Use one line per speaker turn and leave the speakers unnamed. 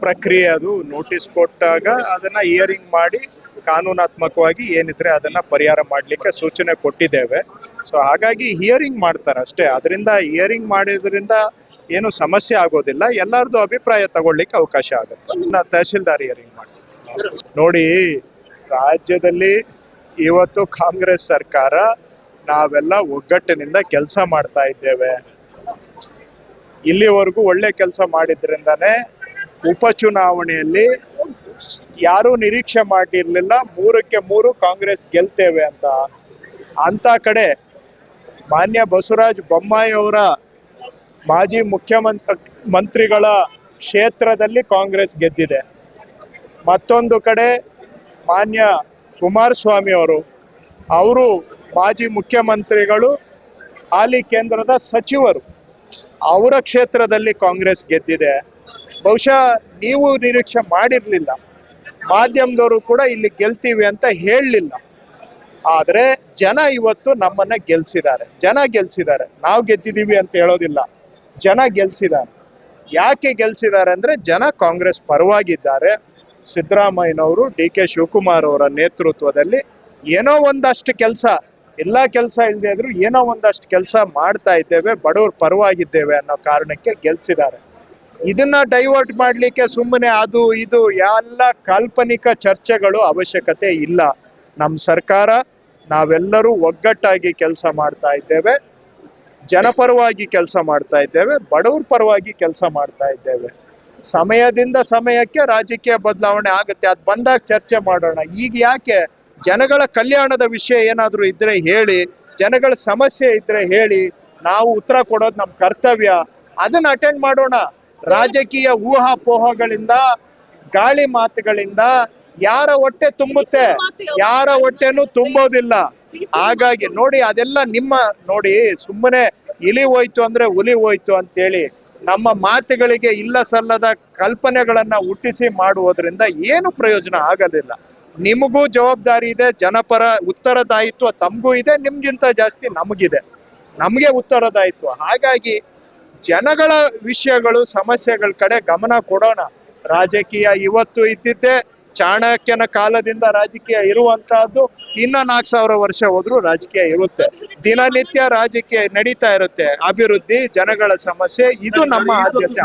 ಪ್ರಕ್ರಿಯೆ ಅದು ನೋಟಿಸ್ ಕೊಟ್ಟಾಗ ಅದನ್ನ ಹಿಯರಿಂಗ್ ಮಾಡಿ ಕಾನೂನಾತ್ಮಕವಾಗಿ ಏನಿದ್ರೆ ಅದನ್ನ ಪರಿಹಾರ ಮಾಡ್ಲಿಕ್ಕೆ ಸೂಚನೆ ಕೊಟ್ಟಿದ್ದೇವೆ. ಸೊ ಹಾಗಾಗಿ ಹಿಯರಿಂಗ್ ಮಾಡ್ತಾರೆ ಅಷ್ಟೇ. ಅದರಿಂದ ಹಿಯರಿಂಗ್ ಮಾಡಿದ್ರಿಂದ ಏನು ಸಮಸ್ಯೆ ಆಗೋದಿಲ್ಲ. ಎಲ್ಲರದು ಅಭಿಪ್ರಾಯ ತಗೊಳ್ಳಿಕ್ಕೆ ಅವಕಾಶ ಆಗುತ್ತೆ. ಇನ್ನ ತಹಶೀಲ್ದಾರ್ ಹಿಯರಿಂಗ್ ಮಾಡಿ. ನೋಡಿ, ರಾಜ್ಯದಲ್ಲಿ ಇವತ್ತು ಕಾಂಗ್ರೆಸ್ ಸರ್ಕಾರ ನಾವೆಲ್ಲ ಒಗ್ಗಟ್ಟಿನಿಂದ ಕೆಲಸ ಮಾಡ್ತಾ ಇದ್ದೇವೆ. ಇಲ್ಲಿವರೆಗೂ ಒಳ್ಳೆ ಕೆಲಸ ಮಾಡಿದ್ರಿಂದಾನೇ ಉಪಚುನಾವಣೆಯಲ್ಲಿ ಯಾರೂ ನಿರೀಕ್ಷೆ ಮಾಡಿರಲಿಲ್ಲ, ಮೂರಕ್ಕೆ ಮೂರು ಕಾಂಗ್ರೆಸ್ ಗೆಲ್ತೇವೆ ಅಂತ. ಅಂತ ಕಡೆ ಮಾನ್ಯ ಬಸವರಾಜ ಬೊಮ್ಮಾಯಿ ಅವರ ಮಾಜಿ ಮುಖ್ಯಮಂತ್ರಿ, ಮಂತ್ರಿಗಳ ಕ್ಷೇತ್ರದಲ್ಲಿ ಕಾಂಗ್ರೆಸ್ ಗೆದ್ದಿದೆ. ಮತ್ತೊಂದು ಕಡೆ ಮಾನ್ಯ ಕುಮಾರಸ್ವಾಮಿ ಅವರು ಅವರು ಮಾಜಿ ಮುಖ್ಯಮಂತ್ರಿಗಳು, ಹಾಲಿ ಕೇಂದ್ರದ ಸಚಿವರು, ಅವರ ಕ್ಷೇತ್ರದಲ್ಲಿ ಕಾಂಗ್ರೆಸ್ ಗೆದ್ದಿದೆ. ಬಹುಶಃ ನೀವು ನಿರೀಕ್ಷೆ ಮಾಡಿರ್ಲಿಲ್ಲ. ಮಾಧ್ಯಮದವರು ಕೂಡ ಇಲ್ಲಿ ಗೆಲ್ತೀವಿ ಅಂತ ಹೇಳಲಿಲ್ಲ. ಆದರೆ ಜನ ಇವತ್ತು ನಮ್ಮನ್ನ ಗೆಲ್ಸಿದ್ದಾರೆ. ಜನ ಗೆಲ್ಸಿದ್ದಾರೆ. ನಾವು ಗೆದ್ದಿದೀವಿ ಅಂತ ಹೇಳೋದಿಲ್ಲ. ಜನ ಗೆಲ್ಸಿದ್ದಾರೆ. ಯಾಕೆ ಗೆಲ್ಸಿದ್ದಾರೆ ಅಂದ್ರೆ ಜನ ಕಾಂಗ್ರೆಸ್ ಪರವಾಗಿದ್ದಾರೆ. ಸಿದ್ದರಾಮಯ್ಯನವರು ಡಿ ಕೆ ಶಿವಕುಮಾರ್ ಅವರ ನೇತೃತ್ವದಲ್ಲಿ ಏನೋ ಒಂದಷ್ಟು ಕೆಲಸ, ಎಲ್ಲ ಕೆಲಸ ಇಲ್ಲದೆ ಇದ್ರು ಏನೋ ಒಂದಷ್ಟು ಕೆಲಸ ಮಾಡ್ತಾ ಇದ್ದೇವೆ, ಬಡವ್ರ ಪರವಾಗಿದ್ದೇವೆ ಅನ್ನೋ ಕಾರಣಕ್ಕೆ ಗೆಲ್ಸಿದ್ದಾರೆ. ಇದನ್ನ ಡೈವರ್ಟ್ ಮಾಡ್ಲಿಕ್ಕೆ ಸುಮ್ಮನೆ ಅದು ಇದು ಎಲ್ಲ ಕಾಲ್ಪನಿಕ ಚರ್ಚೆಗಳು ಅವಶ್ಯಕತೆ ಇಲ್ಲ. ನಮ್ಮ ಸರ್ಕಾರ, ನಾವೆಲ್ಲರೂ ಒಗ್ಗಟ್ಟಾಗಿ ಕೆಲಸ ಮಾಡ್ತಾ ಇದ್ದೇವೆ. ಜನಪರವಾಗಿ ಕೆಲಸ ಮಾಡ್ತಾ ಇದ್ದೇವೆ. ಬಡವ್ರ ಪರವಾಗಿ ಕೆಲಸ ಮಾಡ್ತಾ ಇದ್ದೇವೆ. ಸಮಯದಿಂದ ಸಮಯಕ್ಕೆ ರಾಜಕೀಯ ಬದಲಾವಣೆ ಆಗುತ್ತೆ. ಅದ್ ಬಂದಾಗ ಚರ್ಚೆ ಮಾಡೋಣ. ಈಗ ಯಾಕೆ? ಜನಗಳ ಕಲ್ಯಾಣದ ವಿಷಯ ಏನಾದ್ರೂ ಇದ್ರೆ ಹೇಳಿ, ಜನಗಳ ಸಮಸ್ಯೆ ಇದ್ರೆ ಹೇಳಿ, ನಾವು ಉತ್ತರ ಕೊಡೋದು ನಮ್ ಕರ್ತವ್ಯ. ಅದನ್ನ ಅಟೆಂಡ್ ಮಾಡೋಣ. ರಾಜಕೀಯ ಊಹಾಪೋಹಗಳಿಂದ, ಗಾಳಿ ಮಾತುಗಳಿಂದ ಯಾರ ಹೊಟ್ಟೆ ತುಂಬುತ್ತೆ? ಯಾರ ಹೊಟ್ಟೆನೂ ತುಂಬೋದಿಲ್ಲ. ಹಾಗಾಗಿ ನೋಡಿ, ಅದೆಲ್ಲ ನಿಮ್ಮ ನೋಡಿ, ಸುಮ್ಮನೆ ಇಲಿ ಹೋಯ್ತು ಅಂದ್ರೆ ಹುಲಿ ಹೋಯ್ತು ಅಂತೇಳಿ ನಮ್ಮ ಮಾತುಗಳಿಗೆ ಇಲ್ಲ ಸಲ್ಲದ ಕಲ್ಪನೆಗಳನ್ನ ಹುಟ್ಟಿಸಿ ಮಾಡುವುದರಿಂದ ಏನು ಪ್ರಯೋಜನ ಆಗೋದಿಲ್ಲ. ನಿಮಗೂ ಜವಾಬ್ದಾರಿ ಇದೆ, ಜನಪರ ಉತ್ತರದಾಯಿತ್ವ ತಮಗೂ ಇದೆ, ನಿಮ್ಗಿಂತ ಜಾಸ್ತಿ ನಮಗಿದೆ. ನಮಗೆ ಉತ್ತರದಾಯಿತ್ವ. ಹಾಗಾಗಿ ಜನಗಳ ವಿಷಯಗಳು, ಸಮಸ್ಯೆಗಳ ಕಡೆ ಗಮನ ಕೊಡೋಣ. ರಾಜಕೀಯ ಇವತ್ತು ಇದ್ದಿದ್ದೆ ಚಾಣಕ್ಯನ ಕಾಲದಿಂದ ರಾಜಕೀಯ ಇರುವಂತಹದ್ದು ಇನ್ನ ನಾಲ್ಕು ಸಾವಿರ ವರ್ಷ ಹೋದ್ರು ರಾಜಕೀಯ ಇರುತ್ತೆ. ದಿನನಿತ್ಯ ರಾಜಕೀಯ ನಡೀತಾ ಇರುತ್ತೆ. ಅಭಿವೃದ್ಧಿ, ಜನಗಳ ಸಮಸ್ಯೆ, ಇದು ನಮ್ಮ ಆದ್ಯತೆ.